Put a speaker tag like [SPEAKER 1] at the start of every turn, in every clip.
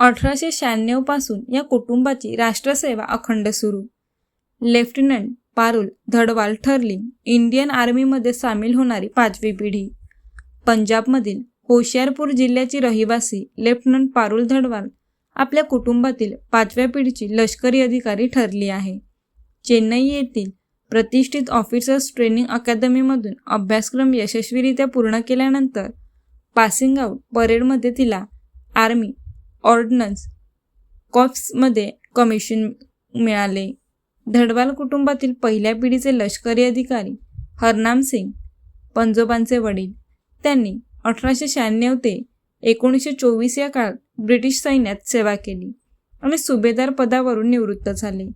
[SPEAKER 1] अठराशे शहाण्णवपासून या कुटुंबाची राष्ट्रसेवा अखंड सुरू. लेफ्टनंट पारुल धडवाल ठरली इंडियन आर्मीमध्ये सामील होणारी पाचवी पिढी. पंजाबमधील होशियारपूर जिल्ह्याची रहिवासी लेफ्टनंट पारुल धडवाल आपल्या कुटुंबातील पाचव्या पिढीची लष्करी अधिकारी ठरली आहे. चेन्नई येथील प्रतिष्ठित ऑफिसर्स ट्रेनिंग अकॅदमीमधून अभ्यासक्रम यशस्वीरित्या पूर्ण केल्यानंतर पासिंग आऊट परेडमध्ये तिला आर्मी ऑर्डनन्स कॉप्समध्ये कमिशन मिळाले. धडवाल कुटुंबातील पहिल्या पिढीचे लष्करी अधिकारी हरनाम सिंग पंजोबांचे वडील. त्यांनी अठराशे शहाण्णव ते एकोणीसशे चोवीस या काळात ब्रिटिश सैन्यात सेवा केली आणि सुभेदार पदावरून निवृत्त झाले.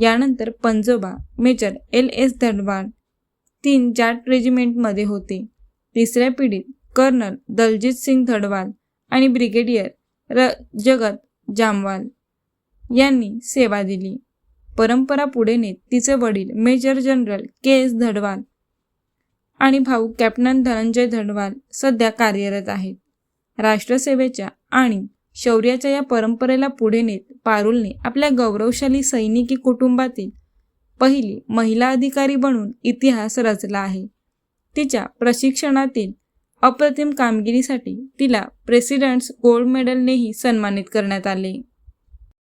[SPEAKER 1] यानंतर पंजोबा मेजर एल एस धडवाल तीन जाट रेजिमेंटमध्ये होते. तिसऱ्या पिढीत कर्नल दलजीत सिंग धडवाल आणि ब्रिगेडियर र जगत जामवाल यांनी सेवा दिली. परंपरा पुढे नेत तिचे वडील major general K S Dhadwal आणि भाऊ कॅप्टन धनंजय धडवाल सध्या कार्यरत आहेत. राष्ट्रसेवेच्या आणि शौर्याच्या या परंपरेला पुढे नेत पारुलने आपल्या गौरवशाली सैनिकी कुटुंबातील पहिली महिला अधिकारी बनून इतिहास रचला आहे. तिच्या प्रशिक्षणातील अप्रतिम कामगिरीसाठी तिला प्रेसिडेंट्स गोल्ड मेडलनेही सन्मानित करण्यात आले.